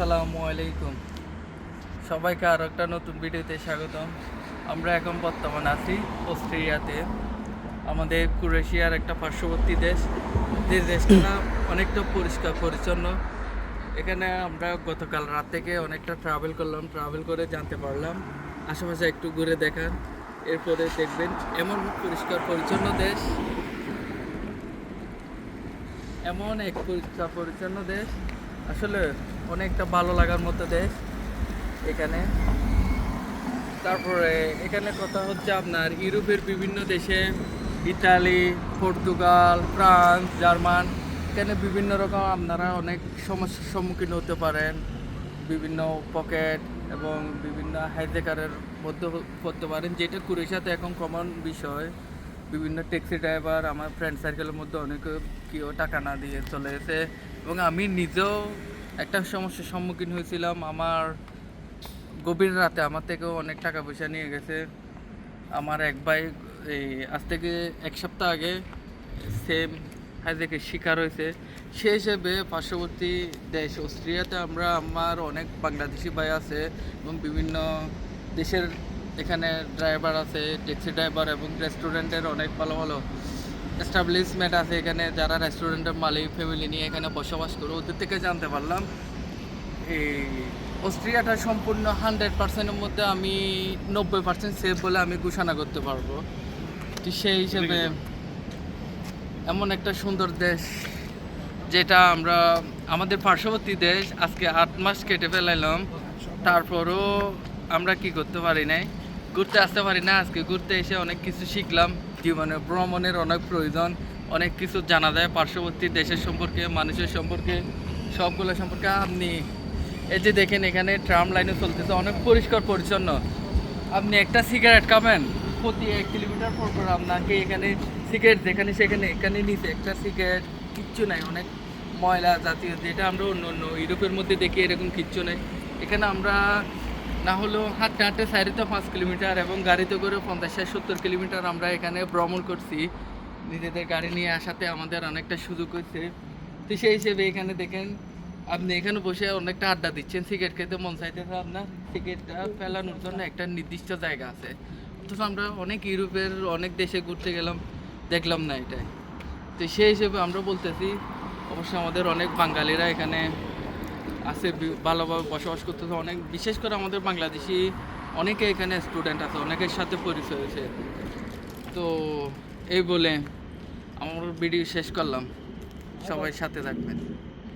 আসসালামু আলাইকুম। সবাইকে আরও একটা নতুন ভিডিওতে স্বাগতম। আমরা এখন বর্তমানে আছি অস্ট্রেলিয়াতে। আমাদের ক্রোয়েশিয়ার একটা পার্শ্ববর্তী দেশ। যে দেশটা না অনেকটা পরিষ্কার, পরিচ্ছন্ন। এখানে আমরা গতকাল রাত থেকে অনেকটা ট্রাভেল করলাম। ট্রাভেল করে জানতে পারলাম। আশেপাশে একটু ঘুরে দেখান। এরপরে দেখবেন এমন পরিষ্কার, পরিচ্ছন্ন দেশ। এমন এক পরিষ্কার, পরিচ্ছন্ন দেশ। আসলে অনেকটা ভালো লাগার মতো দেশ এখানে। তারপরে এখানে কথা হচ্ছে আপনার ইউরোপের বিভিন্ন দেশে, ইতালি, পর্তুগাল, ফ্রান্স, জার্মান, এখানে বিভিন্ন রকম আপনারা অনেক সমস্যার সম্মুখীন হতে পারেন। বিভিন্ন পকেট এবং বিভিন্ন হাইজেকারের মধ্যে পড়তে পারেন, যেটা কুড়িশাতে এখন কমন বিষয়। বিভিন্ন ট্যাক্সি ড্রাইভার, আমার ফ্রেন্ড সার্কেলের মধ্যে অনেকে কেউ টাকা না দিয়ে চলে গেছে। এবং আমি নিজেও একটা সমস্যার সম্মুখীন হয়েছিলাম। আমার গভীর রাতে আমার থেকেও অনেক টাকা পয়সা নিয়ে গেছে। আমার এক ভাই, এই আজ থেকে এক সপ্তাহ আগে সেম হাইজেকে শিকার হয়েছে। সেই হিসেবে পার্শ্ববর্তী দেশ অস্ট্রিয়াতে আমরা, আমার অনেক বাংলাদেশি ভাই আছে এবং বিভিন্ন দেশের এখানে ড্রাইভার আছে ট্যাক্সি ড্রাইভার এবং রেস্টুরেন্টের অনেক ভালো ভালো এস্টাবলিশমেন্ট আছে এখানে, যারা রেস্টুরেন্টের মালিক ফ্যামিলি নিয়ে এখানে বসবাস করে, ওদের থেকে জানতে পারলাম। এই অস্ট্রিয়াটা সম্পূর্ণ হান্ড্রেড পার্সেন্টের মধ্যে আমি নব্বই পার্সেন্ট সেফ বলে আমি ঘোষণা করতে পারব। তো সেই হিসেবে এমন একটা সুন্দর দেশ, যেটা আমরা, আমাদের পার্শ্ববর্তী দেশ, আজকে আট মাস কেটে ফেলাইলাম। তারপরও আমরা কি করতে পারি নাই? ঘুরতে আসতে পারি না, আজকে ঘুরতে এসে অনেক কিছু শিখলাম। জীবনে ভ্রমণের অনেক প্রয়োজন, অনেক কিছু জানা যায়। পার্শ্ববর্তী দেশের সম্পর্কে, মানুষের সম্পর্কে, সবগুলো সম্পর্কে আপনি এই যে দেখেন এখানে ট্রাম লাইনে চলতেছে, অনেক পরিষ্কার, পরিচ্ছন্ন। আপনি একটা সিগারেট খাবেন, প্রতি এক কিলোমিটার পর পর আপনাকে এখানে সিগারেট, যেখানে সেখানে, এখানে নিচে একটা সিগারেট, কিচ্ছু নাই, অনেক ময়লা জাতীয়, যেটা আমরা অন্য অন্য ইউরোপের মধ্যে দেখি এরকম কিচ্ছু নেই। এখানে আমরা না হলেও হাঁটতে হাঁটতে সাইডে পাঁচ কিলোমিটার এবং গাড়িতে করে পঞ্চাশ ষাট, সত্তর কিলোমিটার আমরা এখানে ভ্রমণ করছি। নিজেদের গাড়ি নিয়ে আসাতে আমাদের অনেকটা সুযোগ হয়েছে। তো সেই হিসেবে এখানে দেখেন, আপনি এখানে বসে অনেকটা আড্ডা দিচ্ছেন। সিগারেট খেতে মন চাইতেছে আপনার। সিগারেটটা ফেলানোর জন্য একটা নির্দিষ্ট জায়গা আছে। অথচ আমরা অনেক ইউরোপের অনেক দেশে ঘুরতে গেলাম, দেখলাম না এটাই। তো সেই হিসেবে আমরা বলতেছি, অবশ্য আমাদের অনেক বাঙালিরা এখানে আছে ভালোভাবে বসবাস করতেছে অনেক, বিশেষ করে আমাদের বাংলাদেশি, অনেকে এখানে স্টুডেন্ট আছে, অনেকের সাথে পরিচয় হয়েছে। তো এই বলে আমার ভিডিও শেষ করলাম। সবাই সাথে থাকবেন।